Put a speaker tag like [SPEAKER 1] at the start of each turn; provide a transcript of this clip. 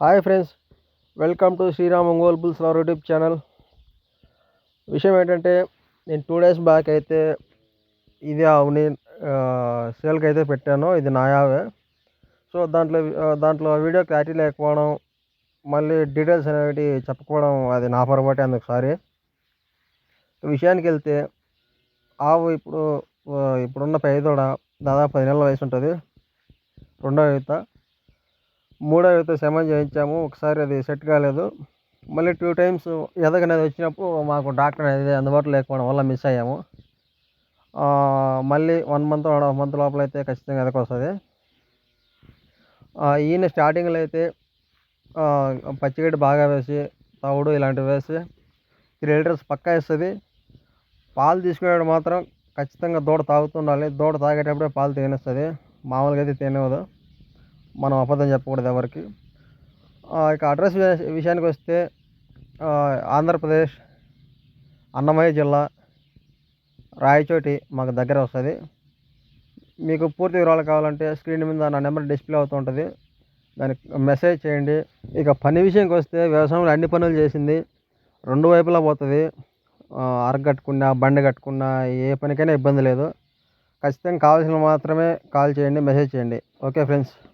[SPEAKER 1] Hi friends welcome to Sriram Ongole bulls love YouTube channel. విషయం ఏంటంటే నేను two days back అయితే ఇది ఆవుని సేల్కి అయితే పెట్టాను ఇది నాయావే సో దాంట్లో దాంట్లో వీడియో క్లారిటీ లేకపోవడం మళ్ళీ డీటెయిల్స్ అనేవి చెప్పకపోవడం అది నా పొరపాటే అందుకు సారీ విషయానికి వెళ్తే ఆవు ఇప్పుడు ఇప్పుడున్న పేదోడ దాదాపు పది నెలల వయసు ఉంటుంది రెండో ఈత మూడో ఈత శమం చేయించాము. ఒకసారి అది సెట్ కాలేదు. మళ్ళీ టూ టైమ్స్ ఎదగనేది వచ్చినప్పుడు మాకు డాక్టర్ అనేది అందుబాటులో లేకపోవడం వల్ల మిస్ అయ్యాము. మళ్ళీ one month one half month లోపల అయితే ఖచ్చితంగా ఎదక వస్తుంది ఈయన స్టార్టింగ్లో అయితే పచ్చిగడ్డి బాగా వేసి తవుడు ఇలాంటివి వేసి త్రీ లీటర్స్ పక్కా వేస్తుంది. పాలు తీసుకునేవాడు మాత్రం ఖచ్చితంగా దూడ తాగుతుండాలి దూడ తాగేటప్పుడే పాలు తినేస్తుంది. మామూలుగా అయితే తినవదు మనం అబద్ధం చెప్పకూడదు ఎవరికి. ఇక అడ్రస్ విషయానికి వస్తే ఆంధ్రప్రదేశ్ అన్నమయ్య జిల్లా రాయచోటి మాకు దగ్గర వస్తుంది. మీకు పూర్తి వివరాలు కావాలంటే స్క్రీన్ మీద నా నెంబర్ డిస్ప్లే అవుతూ ఉంటుంది. దానికి మెసేజ్ చేయండి. ఇక పని విషయానికి వస్తే వ్యవసాయంలో అన్ని పనులు చేసింది. రెండు వైపులా పోతుంది. ఆ, అరగ కట్టుకున్నా బండి కట్టుకున్నా ఏ పనికైనా ఇబ్బంది లేదు. ఖచ్చితంగా కావాల్సిన మాత్రమే కాల్ చేయండి మెసేజ్ చేయండి. Okay friends.